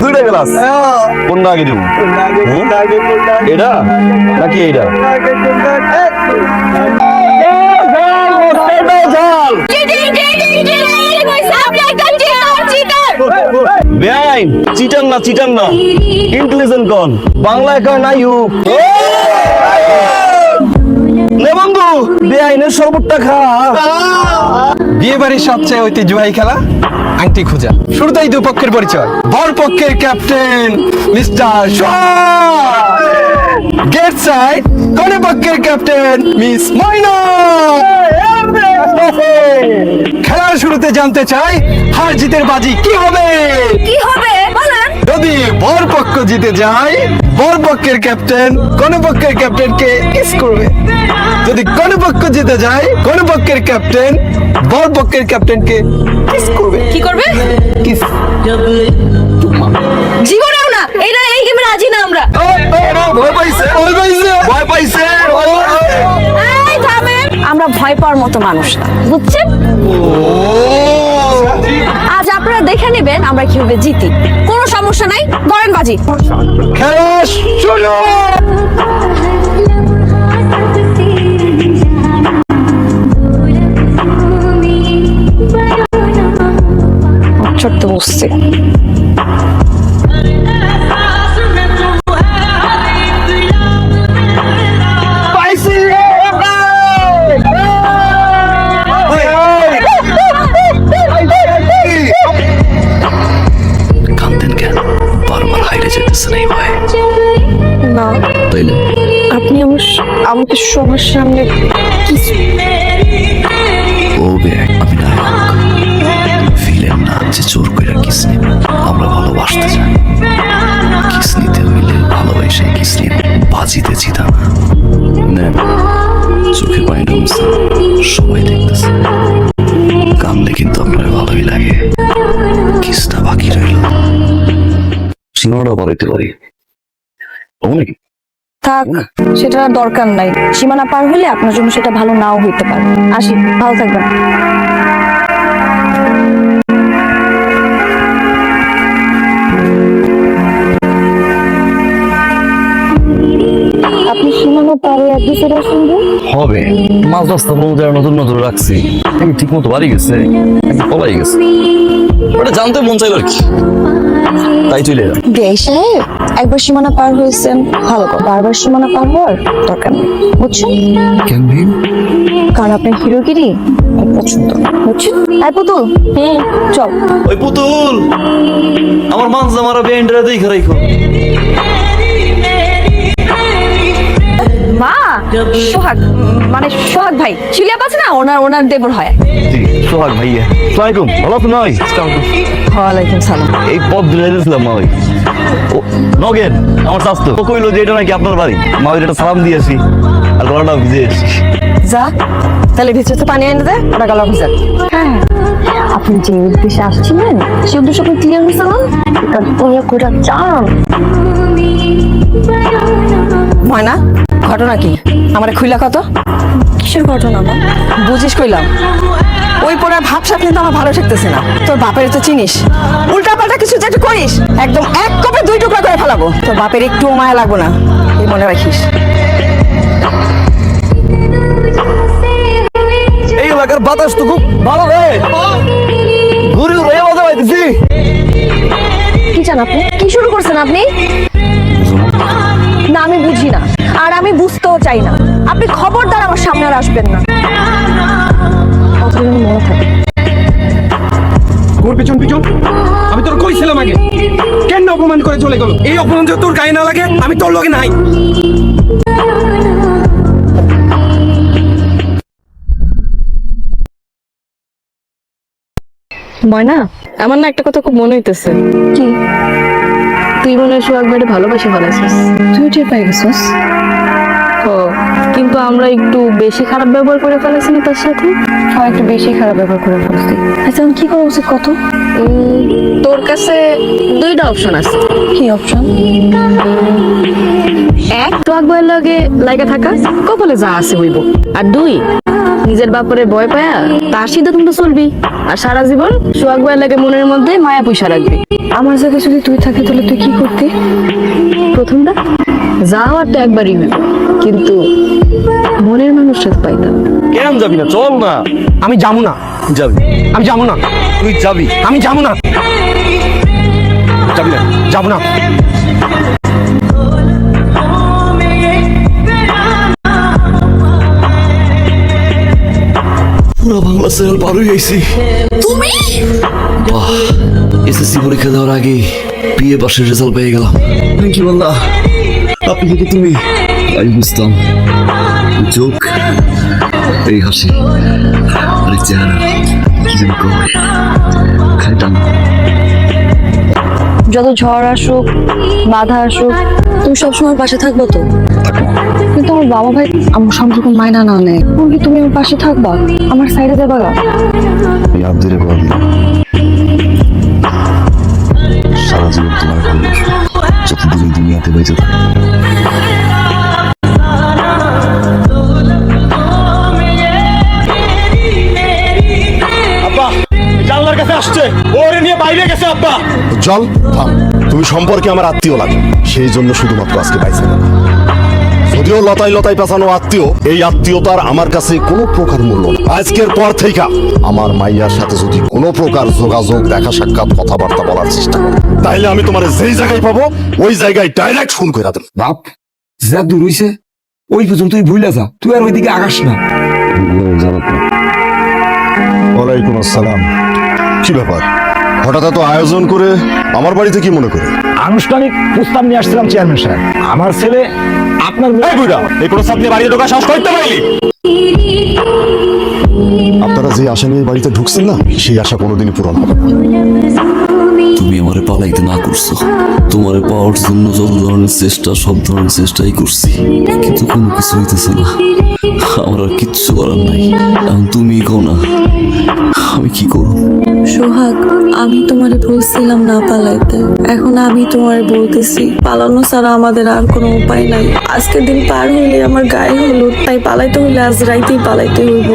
দুইটা গ্লাস কোনটা আগে দিব? এটা নাকি এইটা বেআইন চিটাং না চিটাং না। ইন্টেলিজেন্ট কন? বাংলায় কয় না ইউ? নে বন্ধু বেআইনের শরবতটা খা। বিয়ে বাড়ির সবচেয়ে ঐতিহ্যবাহী খেলা। আংটি খোঁজা। শুরুতেই দুপক্ষের পরিচয়। বর পক্ষের ক্যাপ্টেন মিস্টার গেট সাইড কনে পক্ষের ক্যাপ্টেন মিস ময়না খেলার শুরুতে জানতে চাই হার জিতের বাজি কি হবে? কি হবে? বলেন। যদি বর পক্ষ জিতে যায় বর পক্ষের ক্যাপ্টেন কোন পক্ষের ক্যাপ্টেনকে কিস করবে। যদি কোন পক্ষ জিতে যায় কোন পক্ষের ক্যাপ্টেন বর পক্ষের ক্যাপ্টেনকে কিস করবে। কি করবে? কিস জীবনেও না এটা এই গেমে রাজি না আমরা। ভয় পাইছে। ভয় পাইছে। ভয় পাইছে। আমরা ভয় পাওয়ার মতো মানুষ বুঝছেন? আজ আপনারা দেখে নেবেন আমরা কীভাবে জিতি। কোনো সমস্যা নাই ধরেন বাজি। খেলা শুরু। ছোট্ট বসছে। সবার সামনে ও বে আমি নায়ক ফিলেন না যে জোর কইরা কিস নিব। আমরা ভালোবাসতে চাই। কিস নিতে হইলে ভালোবাসে কিস নিব বাজিতে জিতা না। চোখে পানি নামছে সবাই দেখতেছে। কান্দলে কিন্তু আপনার ভালোই লাগে। কিসটা বাকি রইল। সিনেমাটা বাড়াইতে পারি। ও নাকি থাক সেটা দরকার নাই। সীমানা পার হলে আপনার জন্য সেটা ভালো নাও হইতে পারে। আসি ভালো থাকবেন। হবে। মাছ রাস্তা পর্যন্ত নতুন নতুন রাখছি। আমি ঠিক মতো বাড়ি গেছে পলাই গেছে। ওটা জানতে মন চাইল আর কি। তাই চলে এলাম। সাহেব একবার সীমানা পার হয়েছেন। ভালো কথা বারবার সীমানা পার হওয়ার দরকার নেই। বুঝছেন কারণ আপনার হিরোগিরি আমার পছন্দ। বুঝছেন আয় পুতুল। চল। ওই পুতুল! আমার মাছ মারা বেন্ডরা দেখে রাখো মা সোহাগ মানে সোহাগ ভাই। শিলিয়াপ আছে না? ওনার ওনার দেবর হয়। জি সোহাগ ভাইয়া। ভালো ওয়ালাইকুম সালাম। এই পথ ধরে দিয়েছিলাম ওই নগেন আমার স্বাস্থ্য। ও কইলো যে এটা নাকি আপনার বাড়ি। মা একটা সালাম দিয়ে আসি আর গলাটা ভিজে যা তাহলে ভিতরে পানি এনে দে ওটা গলা ভিজা। হ্যাঁ। আপনি যে উদ্দেশ্যে আসছিলেন সে উদ্দেশ্য আপনি ক্লিয়ার হয়েছে না? এটা কইরা চান। ময়না? ঘটনা কি? আমার খুইলা কত? কিসের ঘটনা মা? বুঝিস কইলাম। ওই পড়ার ভাবসাব কিন্তু আমার ভালো ঠেকতেছে না। তোর বাপের তো চিনিস। উল্টা পাল্টা কিছু যেটা করিস একদম এক কপে দুই টুকরা করে ফেলাবো। তোর বাপের একটু মায়া লাগবো না। এই মনে রাখিস। এই এলাকার বাতাস তো খুব ভালো রে। ঘুরে ঘুরে মজা পাইতেছি। কি চান আপনি? কি শুরু করছেন আপনি? না আমি বুঝি না। আর আমি বুঝতেও চাই না। আপনি খবরদার আমার সামনে আর আসবেন না। অতদিন মনে থাকে। ওর পিছন পিছন? আমি তোর কইছিলাম আগে। কেন অপমান করে চলে গেল? এই অপমান যদি তোর গায়ে না লাগে আমি তোর লগে নাই। ময়না আমার না একটা কথা খুব মনে হইতেছে। কি? তুই মনে হয় সোহাগ ভালোবাসে ফেলাইছিস। তুই টের পাই গেছিস? আমরা একটু বেশি খারাপ ব্যবহার করে ফেলেছি না তার সাথে? আর একটু বেশি খারাপ ব্যবহার করে ফেলছি। আচ্ছা আমি কি করা উচিত কত? তোর কাছে দুইটা অপশন আছে। কি অপশন এক তো ভাইয়ের লাগে লাইগা থাকা কপালে যা আছে হইব। আর দুই নিজের বাপরে ভয় পায়া তার সিদ্ধান্ত চলবি। আর সারা জীবন সোহাগ ভাইয়ের লাগে মনের মধ্যে মায়া পয়সা রাখবি। আমার জায়গায় যদি তুই থাকি তাহলে তুই কি করতি? প্রথমটা যাওয়ার তো একবারই কিন্তু মনের মানুষটা তো পাইতাম কেন যাবি না? চল না। আমি যাব না। যাবি। আমি যাব না। তুই যাবি। আমি যাব না। যাবি না। যাব না। পুরো বাংলা সিরিয়াল হয়ে আইছি তুমি? বাহ এসএসসি পরীক্ষা দেওয়ার আগে বিএ পাশের রেজাল্ট পেয়ে গেলাম। থ্যাংক ইউ আল্লাহ আপনি কিন্তু তুমি আমি বুঝতাম। চোখ এই হাসি আরে চেহারা কি যেন কয় খাইতাম। যত ঝড় আসুক বাধা আসুক তুমি সবসময় পাশে থাকব তো। কিন্তু আমার বাবা ভাই আমার সম্পর্ক মায়না না নেয়। কি তুমি আমার পাশে থাকবা? আমার সাইডে দেবা না? আমি আব্দুরে সারা জীবন তোমার ভালোবাসো যতদিন এই দুনিয়াতে বেঁচে থাকি আব্বা জানলার কাছে আসছে। ওরে নিয়ে বাইরে গেছে আব্বা। জল থাম। তুমি সম্পর্কে আমার আত্মীয় লাগে। সেই জন্য শুধুমাত্র আজকে পাইছে না যদিও লতাই লতাই পেছানো আত্মীয় এই আত্মীয়তার আমার কাছে কোনো প্রকার মূল্য। আজকের পর থেকে আমার মাইয়ার সাথে যদি কোনো প্রকার যোগাযোগ দেখা সাক্ষাৎ কথাবার্তা বলার চেষ্টা করো তাইলে আমি তোমার যেই জায়গায় পাবো ওই জায়গায় ডাইরেক্ট ফোন করে দেবো। বাপ যা দূর হইছে ওই পর্যন্ত তুই ভুলে যা। তুই আর ওইদিকে আগাস না। ওয়ালাইকুম আসসালাম। কি ব্যাপার? হঠাৎ তো আয়োজন করে আমার বাড়িতে কি মনে করে? আনুষ্ঠানিক প্রস্তাব নিয়ে আসছিলাম চেয়ারম্যান সাহেব। আমার ছেলে আপনার এই বুড়া এই প্রস্তাব নিয়ে বাড়িতে ঢোকা সাহস করতে পারলি আপনারা যে আশা নিয়ে বাড়িতে ঢুকছেন না সেই আশা কোনোদিনই পূরণ হবে না। তুমি আমারে পালাইতে না করছ। তোমারে পাওয়ার জন্য যত ধরনের চেষ্টা, সব ধরনের চেষ্টাই করছি। কিন্তু কোনো কিছু হইতেছে না। আমার আর কিচ্ছু করার নাই। এখন তুমি কও না, আমি কি করব? সোহাগ, আমি তোমারে বলছিলাম না পালাইতে। এখন আমি তোমারে বলতেছি, পালানো ছাড়া আমাদের আর কোনো উপায় নাই। আজকের দিন পার হইলে আমার গায়ে হলুদ, তাই পালাইতে হইলে আজ রাইতেই পালাইতে হইব।